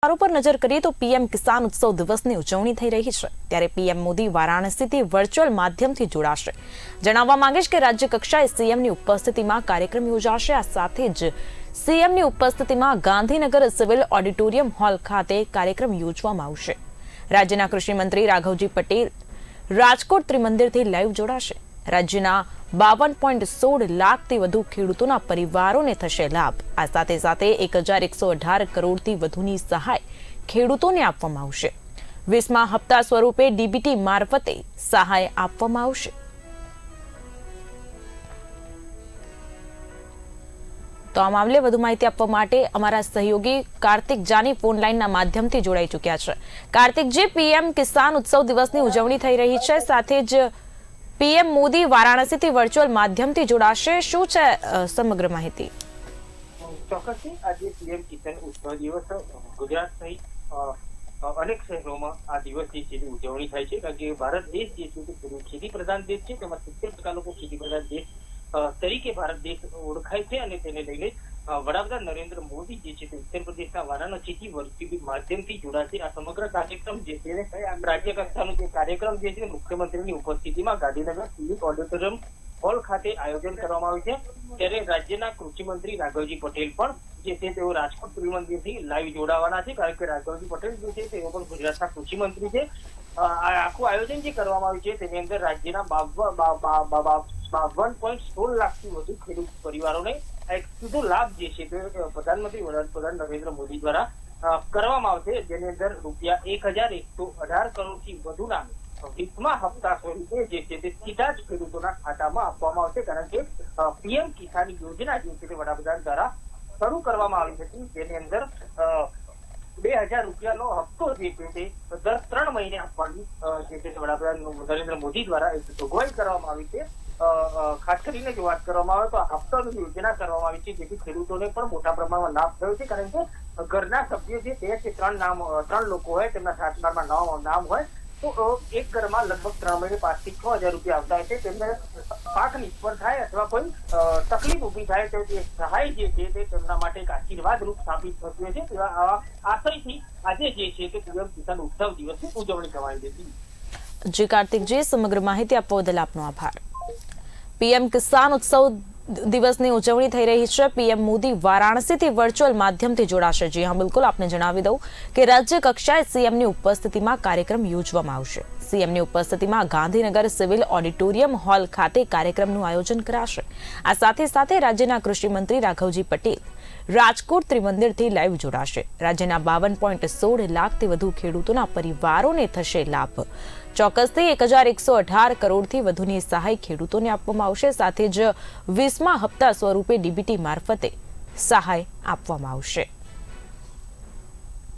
પર નજર કરીએ તો પીએમ કિસાન ઉત્સવ દિવસની ઉજવણી થઈ રહી છે, ત્યારે પીએમ મોદી વારાણસીથી વર્ચ્યુઅલ માધ્યમથી જોડાશે. જણાવવા માંગીશ કે રાજ્ય કક્ષાએ સીએમની ઉપસ્થિતિમાં કાર્યક્રમ યોજાશે. આ સાથે જ સીએમની ઉપસ્થિતિમાં ગાંધીનગર સિવિલ ઓડિટોરિયમ હોલ ખાતે કાર્યક્રમ યોજવામાં આવશે. રાજ્યના કૃષિ મંત્રી રાઘવજી પટેલ રાજકોટ ત્રિમંદિરથી લાઈવ જોડાશે. રાજ્યના બાવન પોઈન્ટ સોળ લાખથી વધુ ખેડૂતોના પરિવારોને થશે લાભ. આ સાથે સાથે એક હજાર એકસો અઢાર કરોડથી વધુની સહાય ખેડૂતોને આપવામાં આવશે. વીસમા હપ્તા સ્વરૂપે ડીબીટી મારફતે સહાય આપવામાં આવશે. તો આ મામલે વધુ માહિતી આપવા માટે અમારા સહયોગી કાર્તિક જાની ફોન લાઈનના માધ્યમથી જોડાઈ ચૂક્યા છે. કાર્તિક જે પીએમ કિસાન ઉત્સવ દિવસની ઉજવણી થઈ રહી છે. સાથે જ પીએમ મોદી વારાણસીથી વર્ચ્યુઅલ માધ્યમથી જોડાશે. શું છે સમગ્ર માહિતી? ચોક્કસથી આજે પીએમ કિસાન દિવસ ગુજરાત સહિત અનેક શહેરોમાં આ દિવસ જે છે ઉજવણી થાય છે. કારણ કે ભારત દેશ જે છે ખેતી પ્રધાન દેશ છે. તેમાં સિત્તેર ટકા લોકો ખેતી પ્રધાન દેશ તરીકે ભારત દેશ ઓળખાય છે અને તેને લઈને વડાપ્રધાન નરેન્દ્ર મોદી જે છે તે ઉત્તર પ્રદેશના વારાણસીથી વર્ચ્યુઅલ માધ્યમથી જોડાશે. આ સમગ્ર કાર્યક્રમ જે છે રાજ્ય કક્ષાનો જે કાર્યક્રમ જે છે મુખ્યમંત્રીની ઉપસ્થિતિમાં ગાંધીનગર સિવિક ઓડિટોરિયમ હોલ ખાતે આયોજન કરવામાં આવ્યું છે. ત્યારે રાજ્યના કૃષિ મંત્રી રાઘવજી પટેલ પણ જે છે તેઓ રાજકોટ ત્રિમંદિરથી લાઈવ જોડાવાના છે. કારણ કે રાઘવજી પટેલ જે છે તેઓ પણ ગુજરાતના કૃષિ મંત્રી છે આખું આયોજન જે કરવામાં આવ્યું છે તેની અંદર રાજ્યના બાવન પોઈન્ટ સોળ લાખથી વધુ ખેડૂત પરિવારોને એક સીધો લાભ જે છે તે પ્રધાનમંત્રી વડાપ્રધાન નરેન્દ્ર મોદી દ્વારા કરવામાં આવશે, જેની અંદર રૂપિયા એક હજાર એકસો અઢાર કરોડથી વધુના વીસમા હપ્તા સ્વરૂપે જે છે તે સીધા જ ખેડૂતોના ખાતામાં આપવામાં આવશે, કારણ કે પીએમ કિસાન યોજના જે છે તે વડાપ્રધાન દ્વારા શરૂ કરવામાં આવી હતી, જેની અંદર બે હજાર રૂપિયાનો હપ્તો જે છે દર ત્રણ મહિને આપવાની જે છે વડાપ્રધાન નરેન્દ્ર મોદી દ્વારા જોગવાઈ કરવામાં આવી છે. ખાસ કરીને જો વાત કરવામાં આવે તો આ હપ્તાની યોજના કરવામાં આવી છે, જેથી ખેડૂતોને પણ મોટા પ્રમાણમાં લાભ થયો છે, કારણ કે ઘરના સભ્યો જે બે કે ત્રણ નામ ત્રણ લોકો હોય, તેમના સાતબારમાં નવ નામ હોય, તો એક ઘરમાં લગભગ ત્રણ મહિને પાંચથી છ હજાર રૂપિયા આવતા છે તેમને પાક નિષ્ફળ થાય અથવા કોઈ તકલીફ ઊભી થાય તો તે સહાય જે છે તે તેમના માટે એક આશીર્વાદ રૂપ સાબિત થતું છે, તેવા આવા આશયથી આજે જે છે તે પીએમ કિસાન ઉત્સવ દિવસની ઉજવણી કરવાની હતી. જી કાર્તિકજી, સમગ્ર માહિતી આપવા બદલ આપનો આભાર. પીએમ કિસાન ઉત્સવ દિવસની ઉજવણી થઈ રહી છે. પીએમ મોદી વારાણસીથી વર્ચ્યુઅલ માધ્યમથી જોડાશે. જી હા, બિલકુલ. આપને જણાવી દઉં કે રાજ્ય કક્ષાએ સીએમની ઉપસ્થિતિમાં કાર્યક્રમ યોજવામાં આવશે. સીએમની ઉપસ્થિતિમાં ગાંધીનગર સિવિલ ઓડિટોરિયમ હોલ ખાતે કાર્યક્રમનું આયોજન કરાશે. આ સાથે સાથે રાજ્યના કૃષિ મંત્રી રાઘવજી પટેલ રાજકોટ ત્રિમંદિરથી લાઈવ જોડાશે. રાજ્યના બાવન પોઈન્ટ સોળ લાખથી વધુ ખેડૂતોના પરિવારોને થશે લાભ. ચોક્કસથી એક હજાર એકસો અઢાર કરોડથી વધુની સહાય ખેડૂતોને આપવામાં આવશે. સાથે જ વીસમા હપ્તા સ્વરૂપે ડીબીટી મારફતે સહાય આપવામાં આવશે.